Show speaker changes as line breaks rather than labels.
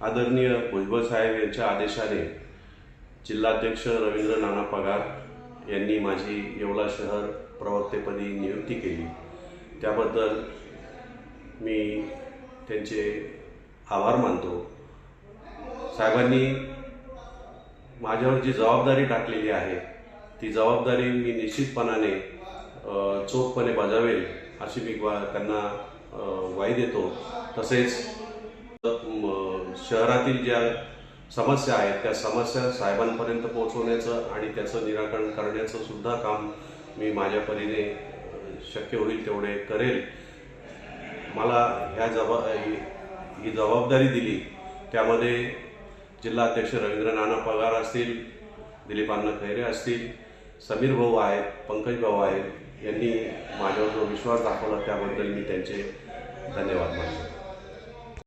आदरणीय भुजबळ साहेब यांच्या आदेशाने जिल्हाध्यक्ष रवींद्र नाना पगार यांनी माझी येवला शहर प्रवक्तेपदी नियुक्ती केली. त्याबद्दल मी त्यांचे आभार मानतो. साहेबांनी माझ्यावर जी जबाबदारी टाकलेली आहे ती जबाबदारी मी निश्चितपणाने चोखपणे बजावेल अशी मी त्यांना वाई देतो. तसेच शहरातील ज्या समस्या आहेत त्या समस्या साहेबांपर्यंत पोहोचवण्याचं आणि त्याचं निराकरण करण्याचं सुद्धा काम मी माझ्या परीने शक्य होईल तेवढे करेल. मला ह्या जबा ही जबाबदारी दिली त्यामध्ये जिल्हाध्यक्ष रवींद्र नाना पगार असतील दिलीप अण्णा खैरे असतील समीर भाऊ आहेत पंकज भाऊ आहेत यांनी माझ्यावर जो विश्वास दाखवला त्याबद्दल मी त्यांचे धन्यवाद मानतो.